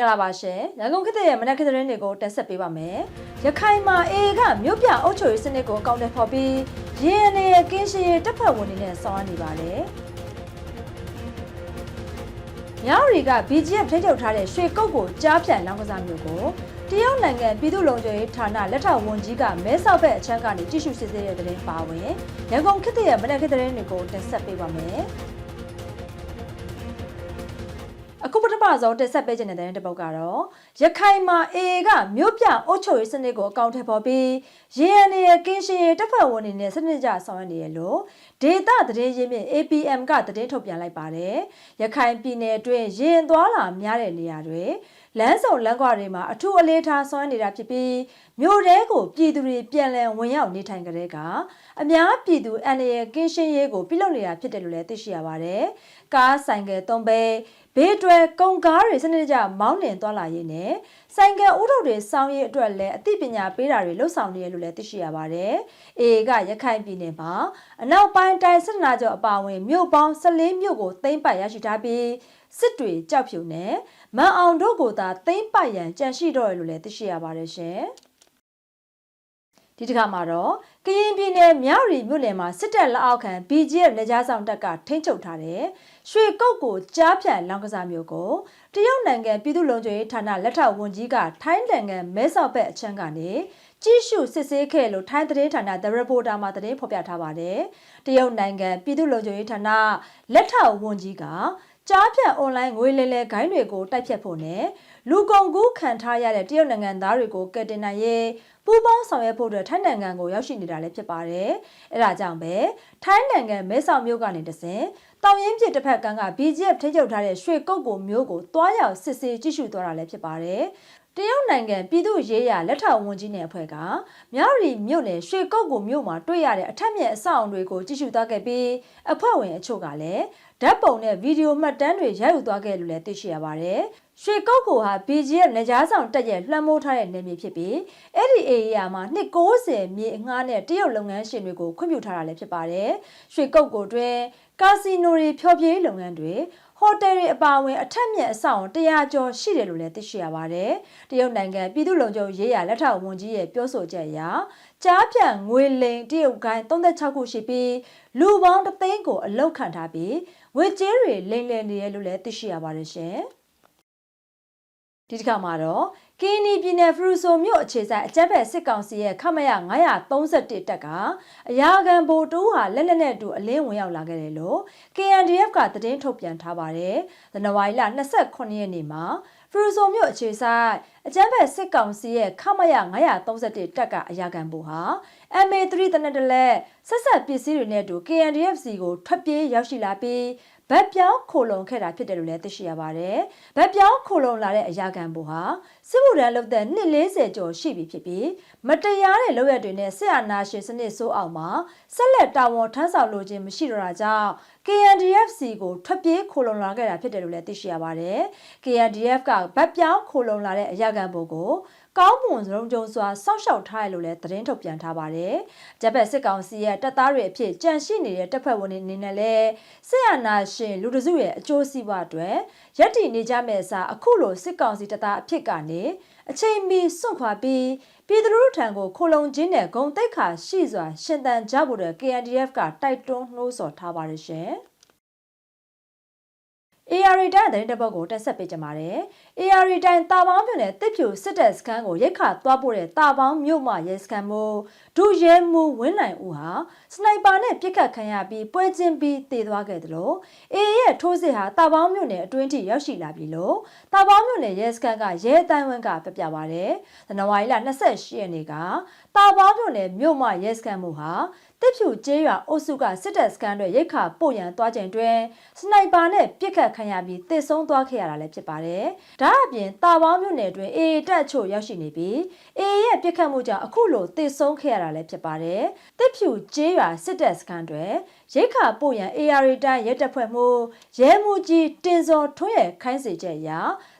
င်္ဂလာပါရှင်ရန်ကုန်ခေတ်ရဲ့မနက်ခင်းသတင်းတွေကိုတင်ဆက်ပေးပါမယ်ရခိုင်မှာအေကမြို့ပြအုပ်ချုပ်ရေးစနစ်ကိုအကောင့်ထဲပေါ်ပြီးရင်းအနေရဲ့ကင်းရှင်ရေးတပ်ဖွဲ့ဝင်တွေနဲ့ဆောင်ရွက်နေပါတယ်မြောက်ရီက BGF ထိချုပ်ထားတဲ့ရွှေကုတ်ကိုကြားဖြတ်လောင်းကစားမျိုးကိုတရုတ်နိုင်ငံပြည်သူ့လုံခြုံရေးဌာနလက်ထောက်ဝန်ကြီးကမဲဆောက်ဘက်အချမ်းကနေကြည့်ရှုစစ်ဆေးတဲ့သတင်းပါဝင်ရန်ကုန်ခေတ်ရဲ့မနက်ခင်းသတင်းတွေကိုတင်ဆက်ပေးပါမယ် အခုပထမဆုံးတက်ဆက်ပေးခြင်းတဲ့တဲ့တစ်ပုတ်ကတော့ရခိုင်မှာ AA ကမြို့ပြအုပ်ချုပ်ရေးစနစ်ကိုအကောင့်ထဲပေါ်ပြီးရင်းအနေရဲ့ကင်းရှင်ရေးတပ်ဖွဲ့ဝင်တွေနဲ့စနစ်ကြဆောင်ရွက်နေရလို့ဒေတာသတင်းရင်းမြစ် APM ကသတင်းထုတ်ပြန်လိုက်ပါတယ်ရခိုင်ပြည်နယ်အတွင်းရင်သွားလာများတဲ့နေရာတွေ လမ်းစုံလမ်းကွာတွေမှာအထူးအလေးထားဆောင်ရွက်နေတာဖြစ်ပြီးမြို့တဲကိုပြည်သူတွေပြန်လည်ဝင်ရောက်နေထိုင်ကြတဲ့ကအများပြည်သူအန်ရကင်းရှင်းရေးကိုပြုလုပ်နေတာဖြစ်တယ်လို့လည်းသိရှိရပါတယ်။ကားဆိုင်ကယ်သုံးဘဲဘေးတွဲကုန်ကားတွေစနစ်တကျမောင်းနှင်သွားလာရေးနဲ့ ဆိုင်ကယ်ဥထုတ်တွေစောင်းရေးအတွက်လည်းအသိပညာပေးတာတွေလှုပ်ဆောင်နေရလို့လည်းသိရှိရပါတယ်။အေကရခိုင်ပြည်နယ်မှာအနောက်ပိုင်းတိုင်းစစ်နာကျော်အပါအဝင်မြို့ပေါင်း14မြို့ကိုသိမ်းပိုက်ရရှိထားပြီးစစ်တွေကြောက်ဖြူနဲ့မန်အောင်တို့ကိုသာသိမ်းပိုက်ရန်ကြံရှိတော့ရလို့လည်းသိရှိရပါတယ်ရှင်။ဒီတစ်ခါမှာတော့ ကရင်ပြည်နယ်မြောက်ရီမြို့နယ်မှာစစ်တပ်လက်အောက်ခံ BGF လက်ကြားဆောင်တပ်ကထိန်းချုပ်ထားတဲ့ရွှေကုတ်ကိုကြားဖြတ်လောင်းကစားမျိုးကိုတရုတ်နိုင်ငံပြည်သူ့လုံခြုံရေးဌာနလက်ထောက်ဝန်ကြီးကထိုင်းနိုင်ငံမဲဆောက်ဘက်အချမ်းကနေကြည့်ရှုစစ်ဆေးခဲ့လို့ထိုင်းသတင်းဌာန The Reporter မှာသတင်းဖော်ပြထားပါတယ်။တရုတ်နိုင်ငံပြည်သူ့လုံခြုံရေးဌာနလက်ထောက်ဝန်ကြီးကကြားဖြတ်အွန်လိုင်းငွေလဲလဲဂိုင်းတွေကိုတိုက်ဖြတ်ဖို့နဲ့လူကုန်ကူးခံထားရတဲ့တရုတ်နိုင်ငံသားတွေကိုကယ်တင်နိုင်ရေး ပူးပေါင်းဆောင်ရွက်ဖို့အတွက်ထိုင်းနိုင်ငံကိုရောက်ရှိနေတာလည်းဖြစ်ပါတယ်။အဲဒါကြောင့်ပဲထိုင်းနိုင်ငံမဲဆောက်မြို့ကနေတဆင်တောင်ရင်ပြစ်တစ်ဖက်ကန်းက BGF ထိချုပ်ထားတဲ့ရွှေကုတ်ကိုမျိုးကိုတွားရောက်စစ်ဆေးကြည့်ရှုသွားတာလည်းဖြစ်ပါတယ်။ တရုတ်နိုင်ငံပြည်သူ့ရေးရာလက်ထောက်ဝန်ကြီးနယ်အဖွဲ့ကမြောက်ရီမြို့နယ်ရွှေကုတ်ကိုမြို့မှာတွေ့ရတဲ့အထက်မြက်အဆောက်အုံတွေကိုကြည့်ရှုသွားခဲ့ပြီးအဖွဲ့ဝင်အချို့ကလည်းဓာတ်ပုံနဲ့ဗီဒီယိုမှတ်တမ်းတွေရိုက်ယူသွားခဲ့လို့လည်းသိရှိရပါတယ်။ရွှေကုတ်ကိုဟာ BGF နေကြားဆောင်တက်ရဲ့လွှမ်းမိုးထားတဲ့နေမြေဖြစ်ပြီးအဲ့ဒီ area မှာနှစ်60မြေအငှားနဲ့တရုတ်လုပ်ငန်းရှင်တွေကိုခွင့်ပြုထားတာလည်းဖြစ်ပါတယ်။ရွှေကုတ်ကိုတွင်ကာစီနိုတွေဖျော်ဖြေရေးလုပ်ငန်းတွေ ဟိုတယ်တွေအပါအဝင်အထက်မြက်အဆောင်100ကျော်ရှိတယ်လို့လည်းသိရှိရပါတယ်။တရုတ်နိုင်ငံပြည်သူ့လုံခြုံရေးရာလက်ထောက်ဝန်ကြီးရဲ့ပြောဆိုချက်အရကြားဖြန့်ငွေလိန်တရုတ်ကိုင်း36ခုရှိပြီးလူပေါင်းတသိန်းကိုအလောက်ခံထားပြီးငွေကြေးတွေလိမ်လည်နေရလို့လည်းသိရှိရပါတယ်ရှင်။ဒီတစ်ခါမှာတော့ ကင်းနီပြည်နယ်ဖရူဆိုမြို့အခြေဆိုင်အကြက်ဖက်စစ်ကောင်စီရဲ့ခမရ931တက်ကအရာခံဗိုလ်တူဟာလက်လက်နဲ့တူအလင်းဝင်ရောက်လာခဲ့တယ်လို့ KNDF ကသတင်းထုတ်ပြန်ထားပါတယ်။ဇန်နဝါရီလ28ရက်နေ့မှာဖရူဆိုမြို့အခြေဆိုင်အကြမ်းဖက်စစ်ကောင်စီရဲ့ခမရ931တက်ကအရာခံဗိုလ်ဟာ MA3 တနက်တလက်ဆက်ဆက်ပစ္စည်းတွေနဲ့အတူ KNDF စီကိုထွက်ပြေးရောက်ရှိလာပြီး ဗတ်ပြောင်းခိုလုံခဲ့တာဖြစ်တယ်လို့လည်းသိရှိရပါတယ်။ဗတ်ပြောင်းခိုလုံလာတဲ့အရာခံဘူဟာစစ်မှုထမ်းလုပ်တဲ့နှစ်40ကျော်ရှိပြီဖြစ်ပြီးမတရားတဲ့လုပ်ရက်တွေနဲ့စစ်အာဏာရှင်စနစ်ဆိုးအောင်မှာဆက်လက်တာဝန်ထမ်းဆောင်လိုခြင်းမရှိတော့တာကြောင့် KNDFC ကိုထွက်ပြေးခိုလုံလာခဲ့တာဖြစ်တယ်လို့လည်းသိရှိရပါတယ်။ KNDF ကဗတ်ပြောင်းခိုလုံလာတဲ့အရာခံဘူကို ကောင်းမွန်စုံကြုံစွာစောင့်ရှောက်ထားရလို့လည်းသတင်းထုတ်ပြန်ထားပါတယ်။ဂျပန်စစ်ကောင်စီရဲ့တပ်သားတွေအဖြစ်ကြန့်ရှိနေတဲ့တပ်ဖွဲ့ဝင်တွေအနေနဲ့လည်းစစ်အာဏာရှင်လူတစုရဲ့အကျိုးစီးပွားအတွက်ရည်တည်နေကြမဲ့အစားအခုလိုစစ်ကောင်စီတပ်သားအဖြစ်ကနေအချိန်မီစွန့်ခွာပြီးပြည်သူလူထုထံကိုခိုလုံခြင်းနဲ့ဂုံတိတ်ခါရှိစွာရှင်သန်ကြဖို့တဲ့ KNDF ကတိုက်တွန်းနှိုးဆော်ထားပါတယ်ရှင်။ AR တိုင်းတဲ့တဲ့ဘက်ကိုတက်ဆက်ပေးကြပါတယ်။ AR တိုင်းတာပေါင်းမြို့နယ်တစ်ဖြူစစ်တပ်စခန်းကိုရိတ်ခါသွားပို့တဲ့တာပေါင်းမြို့မှရဲစခန်းမို့ဒုရဲမူဝင်းနိုင်ဦးဟာစနိုက်ပါနဲ့ပစ်ခတ်ခံရပြီးပွဲချင်းပြီးတည်သွားခဲ့တယ်လို့ AA ရဲ့ထိုးစစ်ဟာတာပေါင်းမြို့နယ်အတွင်းထိရောက်ရှိလာပြီလို့တာပေါင်းမြို့နယ်ရဲစခန်းကရဲအတိုင်းဝန်းကပြပြပါတယ်။ဇန်နဝါရီလ28ရက်နေ့ကတာပေါင်းမြို့နယ်မြို့မှရဲစခန်းမှုဟာ တစ်ဖြူကျေးရွာအုပ်စုကစစ်တပ်စခန်းတွေရိတ်ခါပို့ရန်သွားချိန်တွင်စနိုက်ပါနဲ့ပစ်ခတ်ခံရပြီးတစ်ဆုံးသွားခဲ့ရတာလည်းဖြစ်ပါတယ်။ဒါအပြင်တာပေါင်းမြို့နယ်တွင်အေအေတက်ချို့ရောက်ရှိနေပြီးအေအေရဲ့ပစ်ခတ်မှုကြောင့်အခုလိုတစ်ဆုံးခဲ့ရတာလည်းဖြစ်ပါတယ်။တစ်ဖြူကျေးရွာစစ်တပ်စခန်းတွေ ရိတ်ခါပို့ရန် AR တိုင်းရဲတပ်ဖွဲ့မှုရဲမှုကြီးတင်စော်ထွန်းရဲ့ခိုင်းစေချက်အရ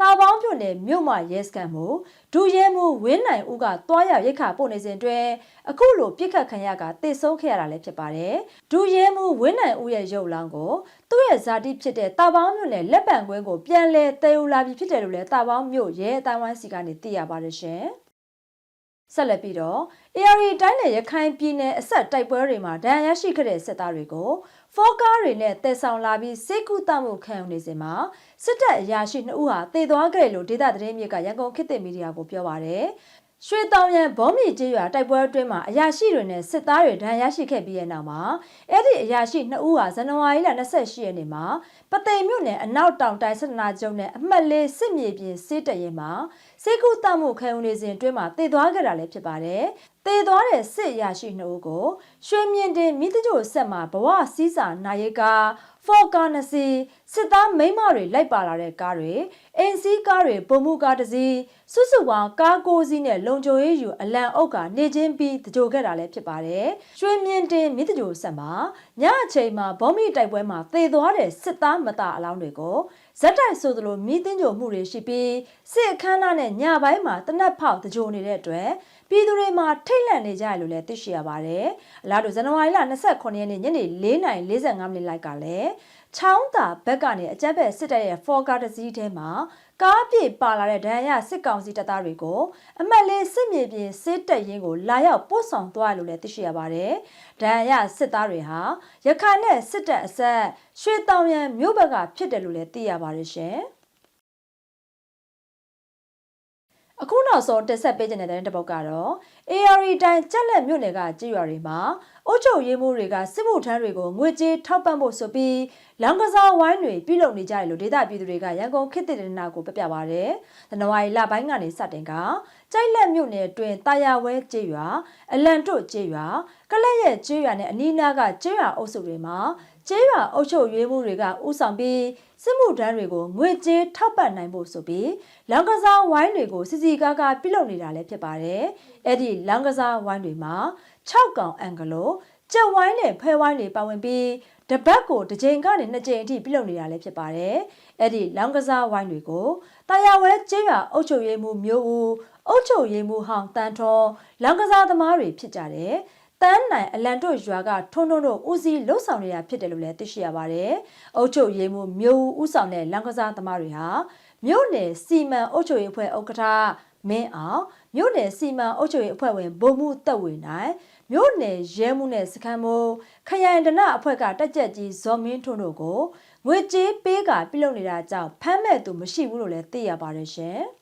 တာပေါင်းမြို့နယ်မြို့မရဲစခန်းမှုဒူရဲမှုဝင်းနိုင်ဦးကတွားရောက်ရိတ်ခါပို့နေစဉ်တွင်အခုလိုပြစ်ခတ်ခံရကတေဆုံးခဲ့ရတာလည်းဖြစ်ပါတယ်ဒူရဲမှုဝင်းနိုင်ဦးရဲ့ရုပ်လောင်းကိုသူ့ရဲ့ဇာတိဖြစ်တဲ့တာပေါင်းမြို့နယ်လက်ပံကွင်းကိုပြန်လဲတည်ယူလာပြီးဖြစ်တယ်လို့လည်းတာပေါင်းမြို့ရဲအတိုင်းဝိုင်းစီကနေသိရပါတယ်ရှင် ဆက်လက်ပြီးတော့ AR တိုင်းနယ်ရခိုင်ပြည်နယ်အဆက်တိုက်ပွဲတွေမှာဒဏ်ရာရရှိခဲ့တဲ့စစ်သားတွေကိုဖောကားတွေနဲ့တည်ဆောင်လာပြီးစိတ်ကူးတမှုခံယူနေစဉ်မှာစစ်တပ်အရာရှိ2ဦးဟာတည်သွားခဲ့တယ်လို့ဒေသသတင်းမြေကရန်ကုန်ခေတ်သစ်မီဒီယာကိုပြောပါရယ် ရွှေတောင်ရန်ဘောမီကျေးရွာတိုက်ပွဲအတွင်းမှာအရာရှိတွေနဲ့စစ်သားတွေဒဏ်ရာရှိခဲ့ပြီးတဲ့နောက်မှာအဲ့ဒီအရာရှိ2ဦးဟာဇန်နဝါရီလ28ရက်နေ့မှာပသိမ်မြို့နယ်အနောက်တောင်တိုင်းစစ်နာကျုံနဲ့အမှတ်လေးစစ်မြေပြင်စစ်တရင်မှာစေကုတမှုခံယူနေစဉ်အတွင်းမှာတည်သွားခဲ့တာလည်းဖြစ်ပါတယ်။တည်သွားတဲ့စစ်ရရှိနှုတ်ကိုရွှေမြင့်တင်မိတကြိုဆက်မှာဘဝစည်းစာနာယက ဖော်ကာနစီစစ်သားမိမတွေလိုက်ပါလာတဲ့ကားတွေအင်စီကားတွေပုံမှုကားတစ်စီးစုစုပေါင်းကားကိုစီးနဲ့လုံခြုံရေးယူအလံအုပ်ကနေချင်းပြီးတကြိုခဲ့တာလည်းဖြစ်ပါတယ်။ရွှေမြင့်တင်မိတကြိုဆက်မှာညအချိန်မှာဘောမီတိုက်ပွဲမှာတည်သွားတဲ့စစ်သားမသားအလောင်းတွေကို ဇက်တိုက်ဆိုသလိုမိသိကြိုမှုတွေရှိပြီးစစ်အခမ်းအနားနဲ့ညပိုင်းမှာတနက်ဖောက်တကြိုနေတဲ့အတွက်ပြည်သူတွေမှာထိတ်လန့်နေကြရလို့လည်းသိရှိရပါတယ်။အလားတူဇန်နဝါရီလ29ရက်နေ့ညနေ4:45မိနစ်လိုက်ကလည်းချောင်းသာဘက်ကနေအကြက်ဘက်စစ်တပ်ရဲ့ဖော်ကားတစ်စီးထဲမှာ ကားပြေပါလာတဲ့ဒဏ်ရာစစ်ကောင်စီတပ်သားတွေကိုအမတ်လေးစစ်မြေပြင်စစ်တပ်ရင်းကိုလာရောက်ပို့ဆောင်သွားလို့လည်းသိရှိရပါတယ်။ဒဏ်ရာစစ်သားတွေဟာရခိုင်နဲ့စစ်တပ်အဆက်ရွှေတောင်ရန်မြို့ဘက်ကဖြစ်တယ်လို့လည်းသိရပါတယ်ရှင်။ အခုနောက်ဆုံးတက်ဆက်ပေးခြင်းတဲ့တဲ့ပုတ်ကတော့ AR တိုင်းကြက်လက်မြို့နယ်ကကြေးရွာတွေမှာအုတ်ချုပ်ရေးမှုတွေကစစ်မှုထမ်းတွေကိုငွေကြေးထောက်ပံ့ဖို့ဆိုပြီးလောင်ကစားဝိုင်းတွေပြုလုပ်နေကြတယ်လို့ဒေသပြည်သူတွေကရန်ကုန်ခေတ်သစ်တဲ့နာကိုပြပြပါဗျ။ဇန်နဝါရီလပိုင်းကနေစတင်ကကြိုက်လက်မြို့နယ်တွင်တာယာဝဲကြေးရွာအလန်တို့ကြေးရွာကလက်ရဲ့ကြေးရွာနဲ့အနီးနားကကြေးရွာအုပ်စုတွေမှာ ကျေးရွာအုပ်ချုပ်ရေးမှုတွေကဥဆောင်ပြီးစစ်မှုထမ်းတွေကိုငွေကြေးထောက်ပံ့နိုင်ဖို့ဆိုပြီးလောင်ကစားဝိုင်းတွေကိုစီစီကားကားပြုလုပ်နေတာလည်းဖြစ်ပါတယ်။အဲ့ဒီလောင်ကစားဝိုင်းတွေမှာ6កောင်အင်္ဂလိုကြက်ဝိုင်းနဲ့ဖဲဝိုင်းတွေပါဝင်ပြီးတပတ်ကိုတစ်ကြိမ်ကနေနှစ်ကြိမ်အထိပြုလုပ်နေတာလည်းဖြစ်ပါတယ်။အဲ့ဒီလောင်ကစားဝိုင်းတွေကိုတာယာဝဲကျေးရွာအုပ်ချုပ်ရေးမှုမျိုးဦးအုပ်ချုပ်ရေးမှုဟောင်းတန်ထောလောင်ကစားသမားတွေဖြစ်ကြတယ်။ တန်းနိုင်အလန်တို့ရွာကထွန်းထွန်းတို့ဦးစီးလှုပ်ဆောင်နေတာဖြစ်တယ်လို့လည်းသိရှိရပါတယ်။အုတ်ချုပ်ရေးမှုမျိုးဦးဆောင်တဲ့လန်ကစားသမားတွေဟာမြို့နယ်စီမံအုတ်ချုပ်ရေးအဖွဲ့ဥက္ကဋ္ဌမင်းအောင်မြို့နယ်စီမံအုတ်ချုပ်ရေးအဖွဲ့ဝင်ဗိုလ်မှူးတက်ဝေနိုင်မြို့နယ်ရဲမှုနဲ့စခန်းမှုခရိုင်ဒနအဖွဲ့ကတက်ကြက်ကြီးဇော်မင်းထွန်းတို့ကိုငွေကြေးပေးကပြုလုပ်နေတာကြောင့်ဖမ်းမဲ့သူမရှိဘူးလို့လည်းသိရပါတယ်ရှင်။